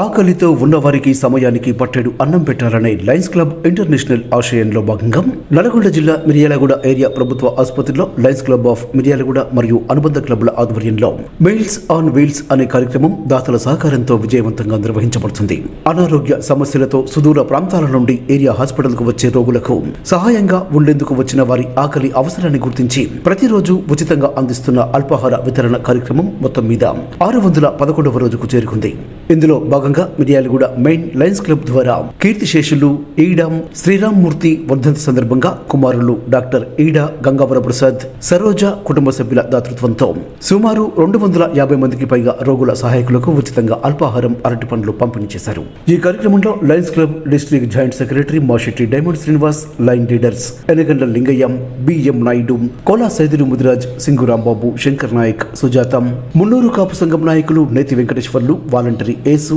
ఆకలితో ఉన్నవారికి సమయానికి పట్టెడు అన్నం పెట్టాలనే లయన్స్ క్లబ్ ఇంటర్నేషనల్ ఆశయంలో భాగంగా నల్గొండ జిల్లా మిర్యాలగూడ ఏరియా ప్రభుత్వ ఆసుపత్రిలో లయన్స్ క్లబ్ ఆఫ్ మిర్యాలగూడ మరియు అనుబంధ క్లబ్ల ఆధ్వర్యంలో మీల్స్ ఆన్ వీల్స్ అనే కార్యక్రమం దాతల సహకారంతో విజయవంతంగా నిర్వహించబడుతుంది. అనారోగ్య సమస్యలతో సుదూర ప్రాంతాల నుండి ఏరియా హాస్పిటల్కు వచ్చే రోగులకు సహాయంగా ఉండేందుకు వచ్చిన వారి ఆకలి అవసరాన్ని గుర్తించి ప్రతిరోజు ఉచితంగా అందిస్తున్న అల్పాహార వితరణ కార్యక్రమం మొత్తం మీద ఆరు వందల పదకొండవ రోజుకు చేరుకుంది. ఇందులో భాగంగా మిర్యాలగూడ మెయిన్ లయన్స్ క్లబ్ ద్వారా కీర్తిశేషులు ఈడాం శ్రీరామ్మూర్తి వర్ధంతి సందర్భంగా కుమారులు డాక్టర్ ఈడా గంగావర ప్రసాద్ సరోజ కుటుంబ సభ్యుల దాతృత్వంతో సుమారు రెండు వందల యాభై మందికి పైగా రోగుల సహాయకులకు ఉచితంగా అల్పాహారం అరటి పండ్లు పంపిణీ చేశారు. ఈ కార్యక్రమంలో lions club district joint secretary Mashetti diamond Srinivas lion leaders Enagandla Lingaiah BM Naidu Kola Saidulu Mudiraj Singu Rambabu Shankar Nayak Sujatha Munnuru Kapu సంఘం నాయకులు నేతి వెంకటేశ్వర్లు వాలంటరీ ఏసు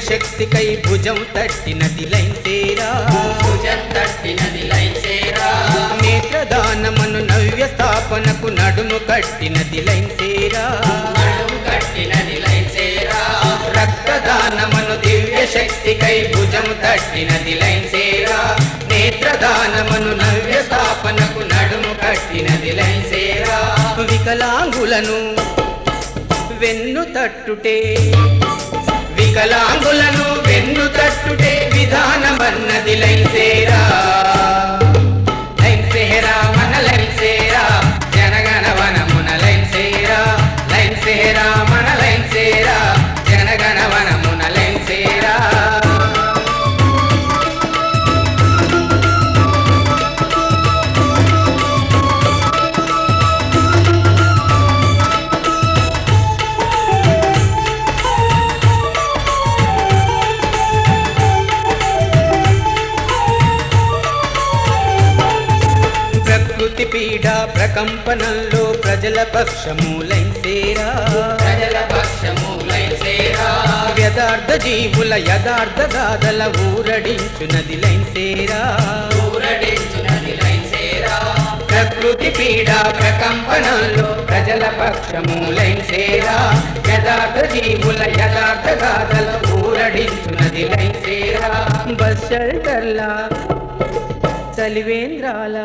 శక్తికై భుజం తట్టినది లైన్ సేరా. భుజం తట్టినది లైన్ సేరా. నేత్రదానమను నవ్య స్థాపనకు నడుము కట్టినది లైన్ సేరా. నడుము కట్టినది లైన్ సేరా. రక్తదానమను దివ్య శక్తికై భుజము తట్టినది లైన్ సేరా. నేత్రదానమను నవ్య స్థాపనకు నడుము కట్టినది లైన్ సేరా. వికలాంగులను వెన్ను తట్టుటే. వికలాంగులను వెన్ను తట్టుటే విధానమన్నది లైసేరా సేరా. లైన్ మన లైన్ సేరా. జనగణ వనమున పీడ ప్రకంపనంలో ప్రజల పక్షము లైన్ సేరా ప్రజల పక్షము లైన్ సేరా యథార్థ జీవుల యథార్థ గాథల ఊరడించునది లైన్ సేరా ఊరడించునది లైన్ సేరా ప్రకృతి పీడ ప్రకంపనంలో ప్రజల పక్షము లైన్ సేరా యథార్థ జీవుల యథార్థ గాథల ఊరడించునది లైన్ సేరా బస్ షెల్టర్లా చలివేంద్రాల.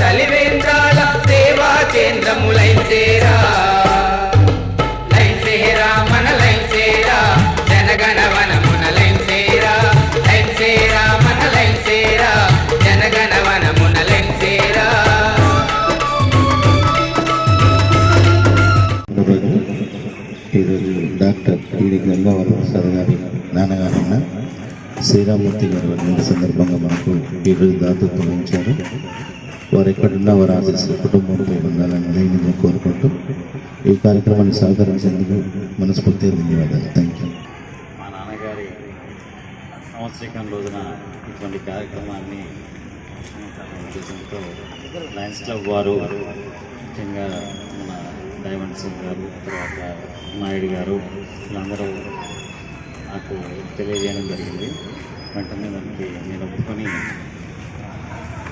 చలివేంద్రాల సేవా కేంద్రము లైన్ సేరా మన లైన్ సేరా జనగణ వనమున లైన్ సేరా. మన లైన్ ఈరోజు డాక్టర్ ఈడి గంగావరం ప్రసాద్ గారి నాన్నగారన్న శ్రీరామూర్తి గారు వర్ధంతి సందర్భంగా మనకు ఈరోజు దాతృత్వం వహించారు. వారు ఎక్కడున్నా వారు ఆశిస్తున్న కుటుంబంతో ఉండాలని నేను కోరుకుంటూ ఈ కార్యక్రమాన్ని సహకరించేందుకు మనస్ఫూర్తిగా ధన్యవాదాలు. థ్యాంక్ యూ మా నాన్నగారి సంవత్సరికం రోజున ఇటువంటి కార్యక్రమాన్ని ఉద్దేశంతో లయన్స్ క్లబ్ వారు ముఖ్యంగా మన డైమండ్ సింగ్ గారు తర్వాత నాయుడు గారు వీళ్ళందరూ నాకు తెలియజేయడం జరిగింది. వెంటనే దానికి నేను ఒప్పుకొని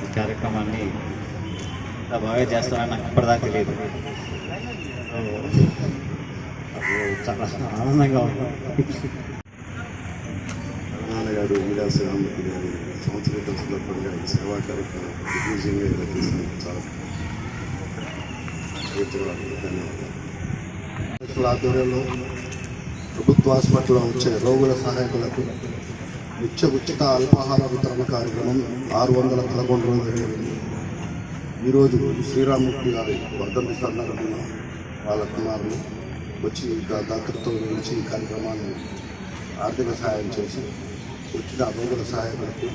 ఈ కార్యక్రమాన్ని ఇంత బాగా చేస్తానని నాకు ఇప్పటిదాకా తెలియదు. చాలా ఆనందంగా ఉంది. నాన్నగారు మీరా శ్రీరామూర్తి గారి సంవత్సరం సందర్భంగా ఈ సేవా కార్యక్రమం దిగ్విజయంగా ఇలా చేసినందుకు చాలా ధన్యవాదాలు. ధన్యవాదాలు. ఆధ్వర్యంలో ప్రభుత్వ హాస్పిటల్లో వచ్చే రోగుల సహాయకులకు నిత్య ఉచిత అల్పాహార వితరణ కార్యక్రమం ఆరు వందల పదకొండు రోజులు జరిగింది. ఈరోజు శ్రీరామూర్తి గారి వర్ధంతి సందర్భంగా వాళ్ళ కుమారులు వచ్చి దా- దాతృత్వం గురించి ఈ కార్యక్రమాన్ని ఆర్థిక సహాయం చేసి వచ్చిన రోగుల సహాయకులకు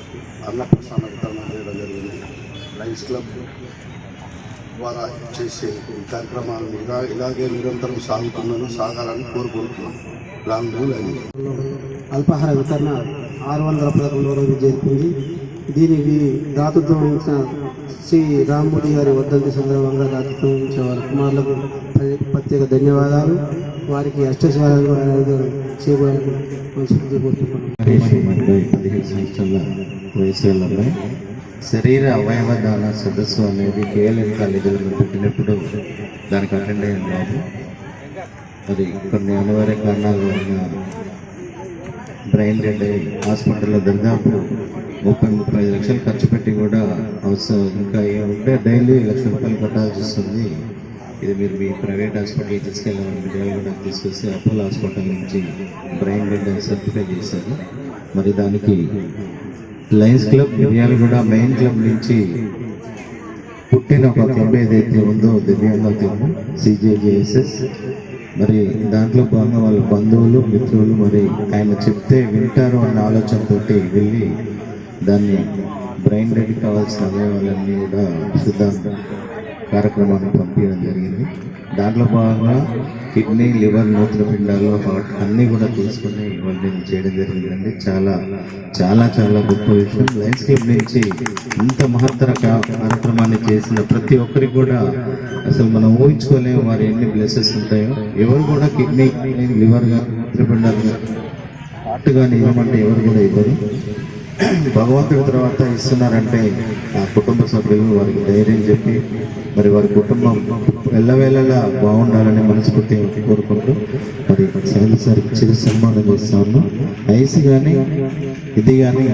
అన్నప్రసాన వితరణ చేయడం జరిగింది. లైన్స్ క్లబ్ ద్వారా చేసే ఈ కార్యక్రమాలను ఇలా ఇలాగే నిరంతరం సాగుతున్నాను సాగాలని కోరుకుంటున్నాను. లాంగ్ అల్పాహార వితరణ ఆరు వందల పదకొండు రోజు జరిపింది దీనికి దాతృత్వం వహించిన శ్రీ రామ్మూర్తి గారి వర్ధంతి సందర్భంగా దాతృత్వం వహించిన వారి కుమారులకు ప్రత్యేక ధన్యవాదాలు. వారికి అష్టశాలను చేయడానికి మనస్ఫూర్తిగా కోరుతున్నాను సంవత్సరాల శరీర అవయవ దాన సదస్సు అనేది కేవలం కాలేజీలో పెట్టినప్పుడు దానికి అటెండ్ అయ్యాను అది మరి కొన్ని అనివార్య కారణాల వలన బ్రెయిన్ డెడ్ అయ్యి హాస్పిటల్లో దాదాపు ముప్పై ముప్పై ఐదు లక్షలు ఖర్చు పెట్టి కూడా అవసరం. ఇంకా ఏముంటే ఉంటే డైలీ లక్ష రూపాయలు కట్టాల్సి వస్తుంది. ఇది మీరు మీ ప్రైవేట్ హాస్పిటల్కి తీసుకెళ్ళాలని విజయాలు కూడా తీసుకొస్తే అపోలో హాస్పిటల్ నుంచి బ్రెయిన్ డెడ్ అని సర్టిఫై చేశారు. మరి దానికి లయన్స్ క్లబ్ మిర్యాలు కూడా మెయిన్ క్లబ్ నుంచి పుట్టిన ఒక క్లబ్ ఏదైతే ఉందో దివ్యాంగ క్లబ్ సిజేజేఎస్ఎస్ మరి దాంట్లో భాగంగా వాళ్ళ బంధువులు మిత్రులు మరి ఆయన చెప్తే వింటారు అన్న ఆలోచనతోటి వెళ్ళి దాన్ని బ్రెయిన్ రెడీ కావాల్సిన అవయవాలన్నీ కూడా సిద్ధాంతం. కార్యక్రమాన్ని పంపించడం జరిగింది. దాంట్లో భాగంగా కిడ్నీ లివర్ మూత్రపిండాలు హార్ట్ అన్నీ కూడా తీసుకుని వాళ్ళని చేయడం జరిగిందండి. చాలా చాలా చాలా గొప్ప విషయం. లయన్స్ క్లబ్ నుంచి ఇంత మహత్తర కార్యక్రమాన్ని చేసిన ప్రతి ఒక్కరికి కూడా అసలు మనం ఊహించుకోలేము వారు ఎన్ని ప్లేసెస్ ఉంటాయో. ఎవరు కూడా కిడ్నీ లివర్గా మూత్రపిండాలు గా హార్ట్ కానీ ఇవ్వమంటే ఎవరు కూడా ఇవ్వరు. భగవంతుడి తర్వాత ఇస్తున్నారంటే ఆ కుటుంబ సభ్యులు వారికి ధైర్యం చెప్పి మరి వారి కుటుంబం ఎల్లవేళలా బాగుండాలని మనస్ఫూర్తి కోరుకుంటూ మరి సైన్ సార్కి చిరు సన్మానం చేస్తా ఉన్నాం ఐసి కానీ ఇది కానీ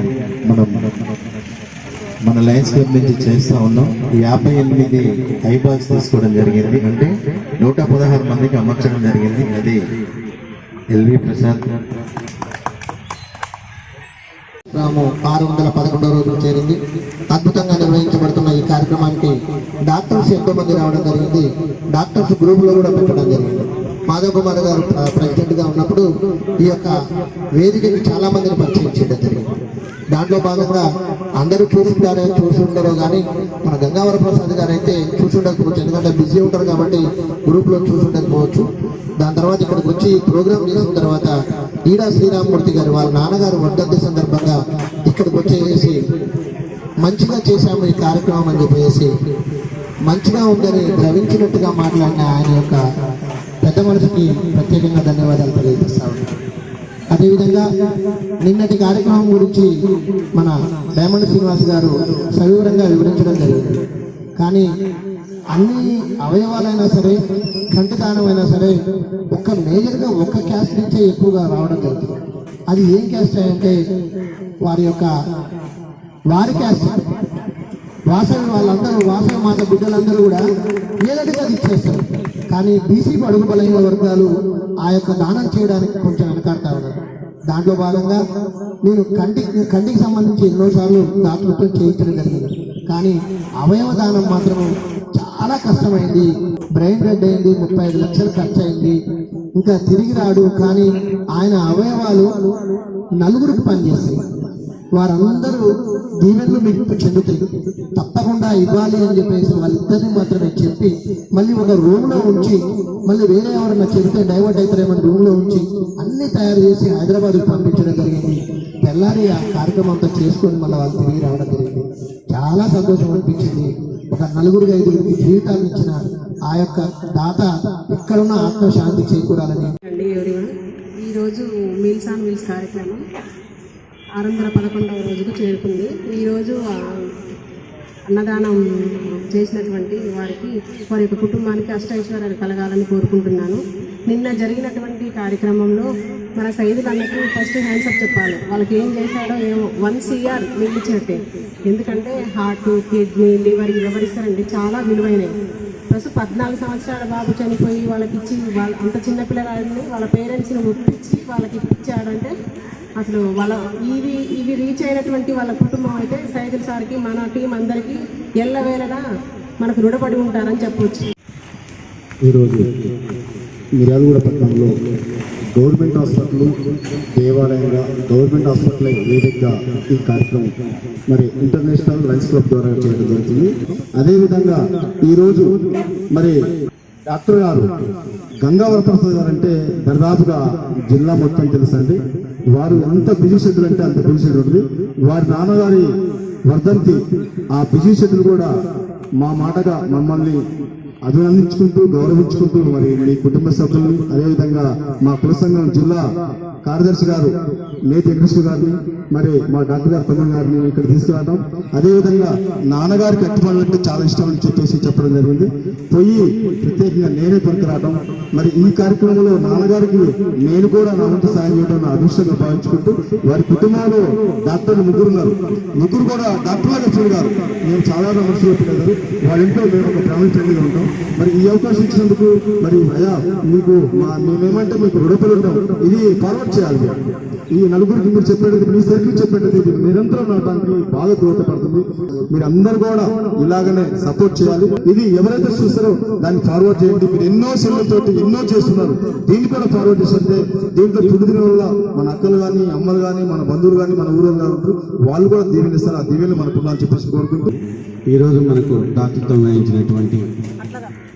మనం మన లయన్స్ క్లబ్ నుంచి చేస్తూ ఉన్నాం. యాభై ఎనిమిది ఐబాల్స్ తీసుకోవడం జరిగింది. అంటే నూట పదహారు మందికి అమర్చడం జరిగింది. అది ఎల్వి ప్రసాద్ రాము ఆరు వందల పదకొండవ రోజున చేరింది. అద్భుతంగా నిర్వహించబడుతున్న ఈ కార్యక్రమానికి డాక్టర్స్ ఎంతో మంది రావడం జరిగింది. డాక్టర్స్ గ్రూపులో కూడా పెట్టడం జరిగింది. మాధవ్ కుమార్ గారు ప్రెసిడెంట్గా ఉన్నప్పుడు ఈ యొక్క వేదికకి చాలా మందిని పరిచయం చేయడం జరిగింది. దాంట్లో భాగంగా అందరూ చూసుంటారో చూసి ఉండరో కానీ మన గంగావర ప్రసాద్ గారు అయితే చూసి ఉండకపోవచ్చు ఎందుకంటే బిజీ ఉంటారు కాబట్టి గ్రూప్లో చూసి ఉండకపోవచ్చు దాని తర్వాత ఇక్కడికి వచ్చి ప్రోగ్రామ్ చేసిన తర్వాత ఈడా శ్రీరామమూర్తి గారు వాళ్ళ నాన్నగారు వర్ధంతి సందర్భంగా ఇక్కడికి వచ్చేసి మంచిగా చేశాము ఈ కార్యక్రమం అని చెప్పేసి మంచిగా ఉందని ద్రవించినట్టుగా మాట్లాడిన ఆయన యొక్క పెద్ద మనిషికి ప్రత్యేకంగా ధన్యవాదాలు తెలియజేస్తా అదేవిధంగా నిన్నటి కార్యక్రమం గురించి మన డైమండ్ శ్రీనివాస్ గారు సవివరంగా వివరించడం జరిగింది. కానీ అన్ని అవయవాలైనా సరే కంటి దానమైనా సరే ఒక్క మేజర్గా ఒక్క క్యాస్ట్ నుంచే ఎక్కువగా రావడం జరుగుతుంది. అది ఏం క్యాస్ట్ అంటే వారి యొక్క వారి క్యాస్ట్ వాసవి వాళ్ళందరూ వాసవి మాత బిడ్డలందరూ కూడా ఏదంటే అది ఇచ్చేస్తారు కానీ బీసీ అడుగు బలహీన వర్గాలు ఆ యొక్క దానం చేయడానికి కొంచెం వెనకాడతా ఉన్నారు. దాంట్లో భాగంగా నేను కంటి కంటికి సంబంధించి ఎన్నోసార్లు దాతృత్వం చేయించడం జరిగింది. కానీ అవయవ దానం మాత్రం చాలా కష్టమైంది. బ్రెయిన్ డెడ్ అయింది ముప్పై ఐదు లక్షలు ఖర్చు అయింది ఇంకా తిరిగి రాడు కానీ ఆయన అవయవాలు నలుగురికి పనిచేస్తాయి. వారందరూ దీవెనలు మీకు చెందుతాయి. తప్పకుండా ఇవ్వాలి అని చెప్పేసి వాళ్ళిద్దరిని మాత్రమే చెప్పి మళ్ళీ ఒక రూమ్లో ఉంచి మళ్ళీ వేరే ఎవరన్నా చెబితే డైవర్ట్ అవుతారేమని రూమ్లో ఉంచి అన్ని తయారు చేసి హైదరాబాద్కి పంపించడం జరిగింది. తెల్లారి ఆ కార్యక్రమం అంతా చేసుకొని మళ్ళీ వాళ్ళు తిరిగి రావడం జరిగింది. చాలా సంతోషం అనిపించింది. ఒక నలుగురికి ఐదుగురికి జీవితాలు ఇచ్చిన ఆ యొక్క దాత ఎక్కడున్న ఆత్మశాంతి చేకూరాలని. ఈరోజు మీల్స్ ఆన్ మీల్స్ కార్యక్రమం ఆరు వందల పదకొండవ రోజుకు చేరుకుంది. ఈరోజు అన్నదానం చేసినటువంటి వారికి వారి యొక్క కుటుంబానికి అష్టైశ్వర్యాలు కలగాలని కోరుకుంటున్నాను. నిన్న జరిగినటువంటి కార్యక్రమంలో మన సైదులకు ఫస్ట్ హ్యాండ్స్ అప్ చెప్పాలి. వాళ్ళకి ఏం చేశాడో ఏమో వన్ సిఆర్ నిలిచినట్టే ఎందుకంటే హార్ట్ కిడ్నీ లివర్ ఎవరిస్తారండి చాలా విలువైనవి. ప్లస్ పద్నాలుగు సంవత్సరాల బాబు చనిపోయి వాళ్ళకి ఇచ్చి వాళ్ళ అంత చిన్నపిల్లలని వాళ్ళ పేరెంట్స్ని ఒప్పించి వాళ్ళకి ఇప్పించాడంటే అసలు వాళ్ళ ఇవి ఇవి రీచ్ అయినటువంటి వాళ్ళ కుటుంబం అయితే సైకిల్ సార్కి మన టీం అందరికీ ఎల్లవేళలా మనకు రుణపడి ఉంటారని చెప్పవచ్చు ఈరోజు మిర్యాలగూడ పట్టణంలో గవర్నమెంట్ హాస్పిటల్ దేవాలయంగా గవర్నమెంట్ హాస్పిటల్ వేదికగా ఈ కార్యక్రమం మరి ఇంటర్నేషనల్ లైన్స్ క్లబ్ ద్వారా చేయడం జరుగుతుంది. అదేవిధంగా ఈరోజు మరి డాక్టర్ గారు గంగావర ప్రసాద్ గారు అంటే దర్దాపుగా జిల్లా మొత్తం తెలుసండి. వారు అంత బిజీ షెడ్యూల్ అంటే అంత బిజీ షెడ్యూల్ ఉంది. వారి నాన్నగారి వర్ధంతి ఆ బిజీ షెడ్యూల్ కూడా మా మాటగా మమ్మల్ని అభినందించుకుంటూ గౌరవించుకుంటూ మరి మీ కుటుంబ సభ్యుల్ని అదేవిధంగా మా కుల సంఘం జిల్లా కార్యదర్శి గారు నేతి కృష్ణ గారిని మరి మా డాక్టర్ గారు తమ్ముడు గారిని ఇక్కడ తీసుకురావడం. అదేవిధంగా నాన్నగారికి అట్టుపనులు అంటే చాలా ఇష్టం అని చెప్పేసి చెప్పడం జరిగింది. పోయి ప్రత్యేకంగా నేనే పనికిరావడం. మరి ఈ కార్యక్రమంలో నాన్నగారికి నేను కూడా నా వంతు సాయం చేయడం నా అదృష్టంగా భావించుకుంటూ వారి కుటుంబంలో డాక్టర్లు ముగ్గురు ఉన్నారు. ముగ్గురు కూడా డాక్టర్ లాగా గారు మేము చాలా మనసులో పిల్లలు వాళ్ళ ఇంట్లో మేము ఒక ఫ్యామిలీ ఫ్రెండ్గా ఉంటాం. మరి ఈ అవకాశం ఇచ్చినందుకు మరి అయ్యా మీకు మా మేమేమంటే మీకు రుణపడి ఉంటాం ఇది ఫార్వర్డ్ చేయాలి. ఈ నలుగురికి మీరు చెప్పేది మీ సర్కిల్ చెప్పేది ఇది నిరంతరం నాటానికి బాగా దోహదపడుతుంది. మీరు అందరు కూడా ఇలాగనే సపోర్ట్ చేయాలి. ఇది ఎవరైతే చూస్తారో దాన్ని ఫార్వర్డ్ చేయండి. మీరు ఎన్నో సినిమాలతో ఎన్నో చేస్తున్నారు. దీన్ని కూడా ఫార్వర్డ్ చేస్తుంటే దీంట్లో తుడిదిన వల్ల మన అక్కలు కానీ అమ్మలు కానీ మన బంధువులు కానీ మన ఊరు కానీ ఉంటారు. వాళ్ళు కూడా దీవెనిస్తారు ఆ దీవెనలు మనకు ఉండాలని చెప్పేసి కోరుకుంటూ ఈరోజు మనకు దాతృత్వం వహించినటువంటి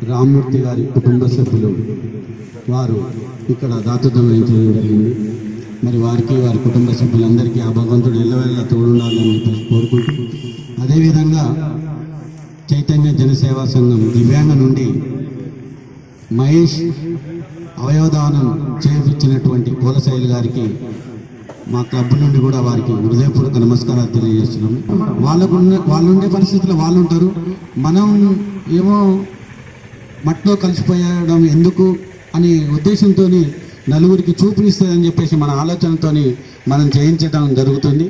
రామ్మూర్తి గారి కుటుంబ సభ్యులు వారు ఇక్కడ దాతృత్వం వహించడం జరిగింది. మరి వారికి వారి కుటుంబ సభ్యులందరికీ ఆ భగవంతుడు ఎల్లవేళ తోడుండాలని చెప్పేసి కోరుకుంటూ అదేవిధంగా చైతన్య జనసేవా సంఘం దివ్యాంగ నుండి మహేష్ అవయవదానం చేయించినటువంటి పూలశైలి గారికి మా క్లబ్ నుండి కూడా వారికి హృదయపూర్వక నమస్కారాలు తెలియజేస్తున్నాము. వాళ్ళకు వాళ్ళు ఉండే పరిస్థితుల్లో వాళ్ళు ఉంటారు మనం ఏమో మట్టిలో కలిసిపోయడం ఎందుకు అనే ఉద్దేశంతో నలుగురికి చూపునిస్తుందని చెప్పేసి మన ఆలోచనతోని మనం చేయించడం జరుగుతుంది.